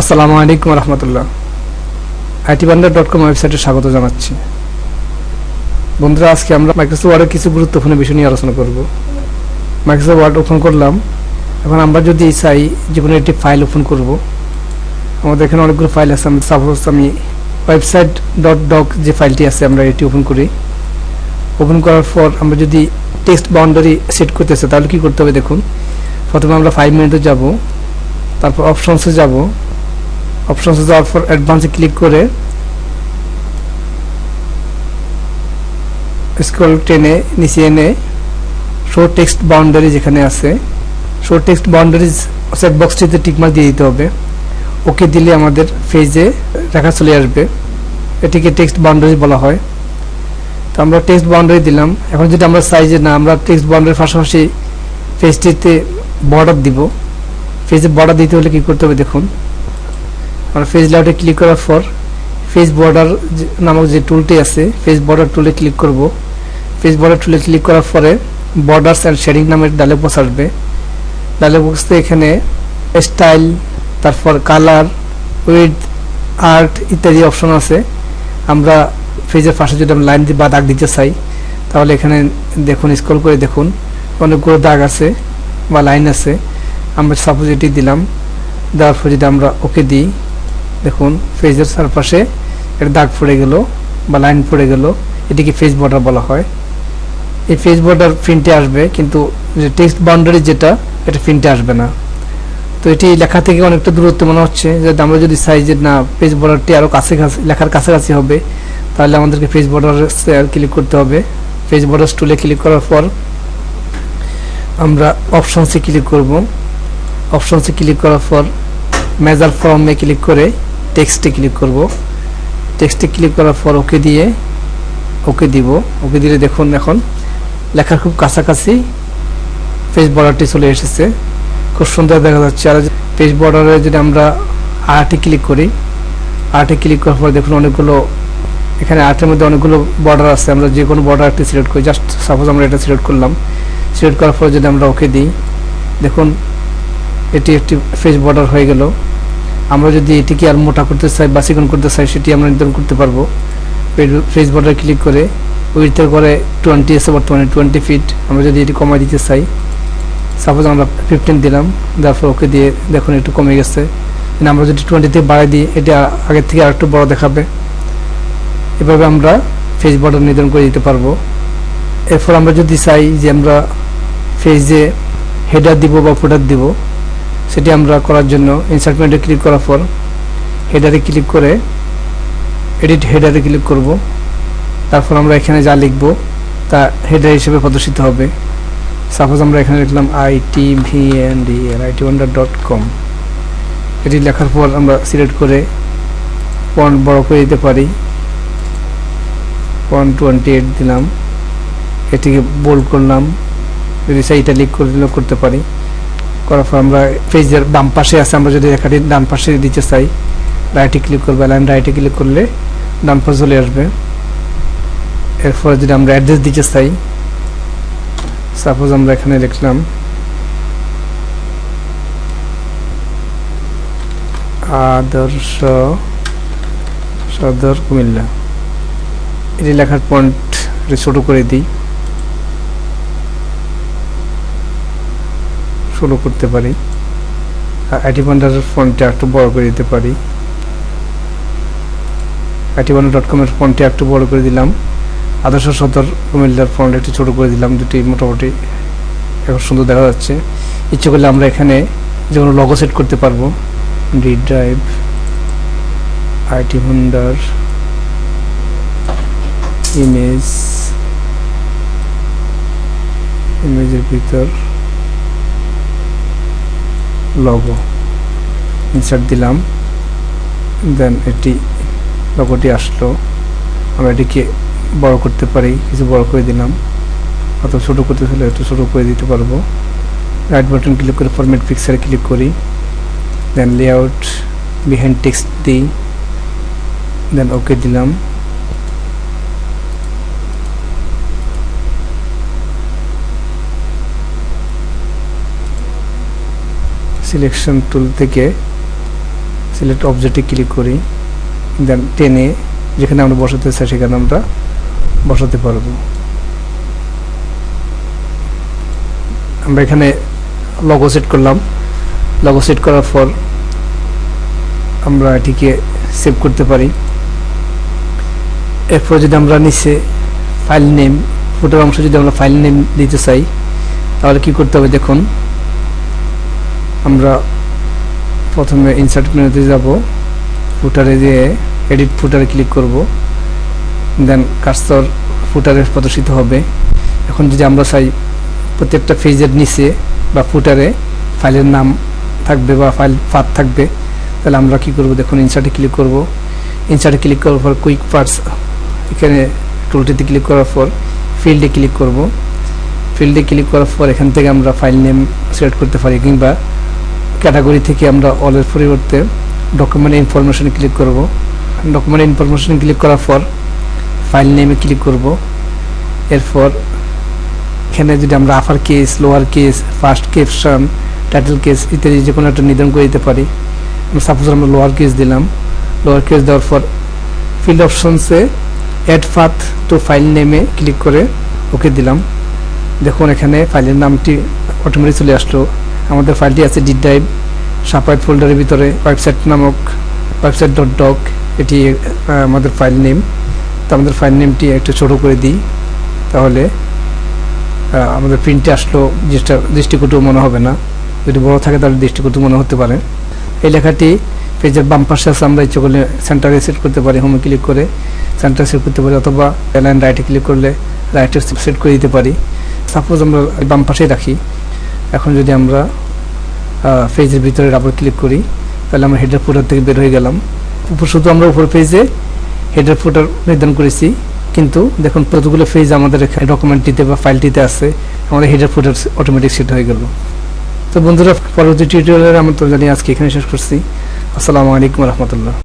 আসসালামু আলাইকুম রহমতুল্লাহ। IT বান্ডার dot com ওয়েবসাইটে স্বাগত জানাচ্ছি। বন্ধুরা, আজকে আমরা মাইক্রোসফট ওয়ার্ডের কিছু গুরুত্বপূর্ণ বিষয় নিয়ে আলোচনা করব। মাইক্রোসফট ওয়ার্ড ওপেন করলাম। এখন আমরা যদি চাই যে কোনো একটি ফাইল ওপেন করব। আমাদের এখানে অনেকগুলো ফাইল আছে। আমি সাপোজ আমি ওয়েবসাইট ডট ডক যে ফাইলটি আছে, আমরা এটি ওপেন করি। ওপেন করার পর আমরা যদি টেক্সট বাউন্ডারি সেট করতে চাই, তাহলে কী করতে হবে দেখুন। প্রথমে আমরা ফাইভ মিনিটে যাব। তারপর অপশনসে যাব। অপশনসে যাওয়ার পর অ্যাডভান্সে ক্লিক করে স্ক্রল টেনে, নিচে এনে শো টেক্সট বাউন্ডারি যেখানে আছে শো টেক্সট বাউন্ডারিজ বক্সটিতে টিকমার্ক দিয়ে দিতে হবে। ওকে দিলে আমাদের পেজে লেখা চলে আসবে। এটিকে টেক্সট বাউন্ডারি বলা হয়। তো আমরা টেক্সট বাউন্ডারি দিলাম। এখন যদি আমরা সাইজে না, আমরা টেক্সট বাউন্ডারির পাশাপাশি পেজটিতে বর্ডার দিব পেজে বর্ডার দিতে হলে কী করতে হবে দেখুন। আমরা ফেজ লেআউটে ক্লিক করার পর ফেজ বর্ডার নামক যে টুলটি আছে ফেজ বর্ডার টুলে ক্লিক করব। ফেজ বর্ডার টুলে ক্লিক করার পরে বর্ডার্স অ্যান্ড শেডিং নামের ডালে বক্স আসবে। ডালে বক্সতে এখানে স্টাইল তারপর কালার উইথ আর্ট ইত্যাদি অপশন আছে। আমরা ফেজের পাশে যদি আমরা লাইন বা দাগ দিতে চাই, তাহলে এখানে দেখুন স্ক্রল করে দেখুন, অনেকগুলো দাগ আছে বা লাইন আছে। আমরা সাপোজ এটি দিলাম। দেওয়ার পর যদি আমরা ওকে দিই দেখুন, ফেজের চারপাশে একটা দাগ পড়ে গেল বা লাইন পড়ে গেল। এটিকে ফেজ বর্ডার বলা হয়। এই ফেজ বর্ডার প্রিন্টে আসবে, কিন্তু যে টেক্সট বাউন্ডারি যেটা, এটা প্রিন্টে আসবে না। তো এটি লেখা থেকে অনেকটা দূরত্ব মনে হচ্ছে। যে আমরা যদি চাই যে না পেজ বর্ডারটি আরও কাছে কাছে, লেখার কাছাকাছি হবে, তাহলে আমাদেরকে পেজ বর্ডার ক্লিক করতে হবে। পেজ বর্ডার টুলে ক্লিক করার পর আমরা অপশনসে ক্লিক করব। অপশনসে ক্লিক করার পর মেজার ফর্মে ক্লিক করে টেক্সটে ক্লিক করব। টেক্সটে ক্লিক করার পর ওকে দিয়ে ওকে দিব। ওকে দিলে দেখুন এখন লেখার খুব কাছাকাছি পেজ বর্ডারটি চলে এসেছে। খুব সুন্দর দেখা যাচ্ছে। আর পেজ বর্ডারে যদি আমরা আর্টে ক্লিক করি আর্টে ক্লিক করার পর দেখুন অনেকগুলো এখানে আর্টের মধ্যে অনেকগুলো বর্ডার আছে। আমরা যে কোনো বর্ডারটি সিলেক্ট করি। জাস্ট সাপোজ আমরা এটা সিলেক্ট করলাম। সিলেক্ট করার পর যদি আমরা ওকে দিই, দেখুন এটি একটি ফেস বর্ডার হয়ে গেল। আমরা যদি এটিকে আর মোটা করতে চাই বা চিকন করতে চাই, সেটি আমরা নির্ধারণ করতে পারব। ফেস বর্ডার ক্লিক করে উইথের করে টোয়েন্টি এসে বর্তমানে টোয়েন্টি টোয়েন্টি ফিট আমরা যদি এটি কমাই দিতে চাই। সাপোজ আমরা ফিফটিন দিলাম তারপর ওকে দিয়ে দেখুন একটু কমে গেছে। আমরা যদি টোয়েন্টিতে বাড়াই দিই, এটা আগের থেকে আর একটু বড় দেখাবে। এভাবে আমরা ফেস বর্ডার নির্ধারণ করে দিতে পারব। এরপর আমরা যদি চাই যে আমরা ফেজে হেডার দিব বা ফুটার দিব সেটি আমরা করার জন্য ইনসার্ট পয়েন্টে ক্লিক করার পর হেডারে ক্লিক করে এডিট হেডারে ক্লিক করব। তারপর আমরা এখানে যা লিখব তা হেডার হিসেবে প্রদর্শিত হবে। সাপোজ আমরা এখানে লিখলাম IT V N D L IT wonder dot com এটি লেখার পর আমরা সিলেক্ট করে ফন্ট বড় করে দিতে পারি। ফন্ট টোয়েন্টি এইট দিলাম। এটিকে বোল্ড করলাম। যদি চাই লিক করে দিলেও করতে পারি। করার পর আমরা পেজের বাম পাশে আছে, আমরা যদি লেখাটি ডান পাশে দিতে চাই রাইটে ক্লিক করব লাইন রাইটে ক্লিক করলে ডান পাশে চলে আসবে। এরপর যদি আমরা অ্যাড্রেস দিতে চাই সাপোজ আমরা এখানে লিখলাম আদর্শ সদর কুমিল্লা। এটি লেখার পয়েন্ট ছোট করে দিই। ষোলো করতে পারি। আইটি বান্ডারের ফোনটা একটু বড় করে দিতে পারি। আইটি বান্ডার ডট কমের ফোনটা একটু বড় করে দিলাম। আদর্শ সদর কুমিল্লার ফন্ট একটু ছোট করে দিলাম, দুটি মোটামুটি এখন সুন্দর দেখা যাচ্ছে। ইচ্ছে করলে আমরা এখানে যে কোনো লগো সেট করতে পারব। D drive IT Bhandar image ইমেজের ভিতর। লগো ইনসার্ট দিলাম। দেন এটি লগোটি আসলো। আমরা এটিকে বড় করতে পারি, কিছু বড় করে দিলাম। অত ছোট করতে হলে একটু ছোট করে দিতে পারব। রাইট বাটন ক্লিক করে ফরম্যাট পিকচারে ক্লিক করি। দেন লেআউট বিহাইন্ড টেক্সট দিই। দেন ওকে দিলাম। সিলেকশন টুল থেকে সিলেক্ট অবজেক্টে ক্লিক করি দেন টেনে যেখানে আমরা বসাতে চাই সেখানে আমরা বসাতে পারব। আমরা এখানে লগো সেট করলাম। লগো সেট করার পর আমরা এটিকে সেভ করতে পারি। এরপর যদি আমরা নিচে ফাইল নেম ফুটার অংশ যদি আমরা ফাইল নেম দিতে চাই, তাহলে কি করতে হবে দেখুন আমরা প্রথমে ইনসার্ট মেনুতে যাব। ফুটারে দিয়ে এডিট ফুটারে ক্লিক করব। দেন কার্সর ফুটারে প্রদর্শিত হবে। এখন যদি আমরা চাই প্রত্যেকটা পেজের নিচে বা ফুটারে ফাইলের নাম থাকবে বা ফাইল পাথ থাকবে, তাহলে আমরা কি করব? দেখুন ইনসার্টে ক্লিক করব। ইনসার্টে ক্লিক করার পর কুইক পার্টস এখানে টুলটিতে ক্লিক করার পর ফিল্ডে ক্লিক করব। ফিল্ডে ক্লিক করার পর এখান থেকে আমরা ফাইল নেম সিলেক্ট করতে পারি কিংবা ক্যাটাগরি থেকে আমরা অলের পরিবর্তে ডকুমেন্ট ইনফরমেশনে ক্লিক করব। ডকুমেন্ট ইনফরমেশনে ক্লিক করার পর ফাইল নেমে ক্লিক করব। এরপর এখানে যদি আমরা upper case lower case first caption title case ইত্যাদি যে কোনো একটা নির্ধারণ করে দিতে পারি। সাপোজ আমরা লোয়ার কেস দিলাম। লোয়ার কেস দেওয়ার পর ফিল্ড অপশনসে অ্যাড ফাথ টু ফাইল নেমে ক্লিক করে ওকে দিলাম। দেখুন এখানে ফাইলের নামটি অটোমেটিক চলে আসলো। আমাদের ফাইলটি আছে ডি ড্রাইভ সাপাইট ফোল্ডারের ভিতরে ওয়েবসাইট নামক ওয়েবসাইট ডট ডক এটি আমাদের ফাইল নেম তো আমাদের ফাইল নেমটি একটু ছোট করে দিই, তাহলে আমাদের প্রিন্টে আসলো জিনিসটা, দৃষ্টিকটু মনে হবে না। যদি বড় থাকে তাহলে দৃষ্টিকটু মনে হতে পারে। এই লেখাটি পেজের বাম পাশে আছে, আমরা ইচ্ছে করলে সেন্টারে সেট করতে পারি হোমে ক্লিক করে সেন্টার সেট করতে পারি, অথবা অ্যালাইন রাইটে ক্লিক করলে রাইটে সেট করে দিতে পারি। সাপোজ আমরা বাম পাশেই রাখি। এখন যদি আমরা পেজের ভিতরে আবার ক্লিক করি, তাহলে আমরা হেডার ফুটার থেকে বের হয়ে গেলাম। উপর শুধু আমরা উপর পেজে হেডার ফুটার নির্ধারণ করেছি, কিন্তু দেখুন কতগুলো পেজ আমাদের এখানে ডকুমেন্টটিতে বা ফাইলটিতে আছে, আমাদের হেডার ফুটার অটোমেটিক সেট হয়ে গেল। তো বন্ধুরা, পরবর্তী টিউটোরিয়ালের আমন্ত্রণ জানিয়ে আজকে এখানে শেষ করছি। আসসালামু আলাইকুম রহমতুল্লাহ।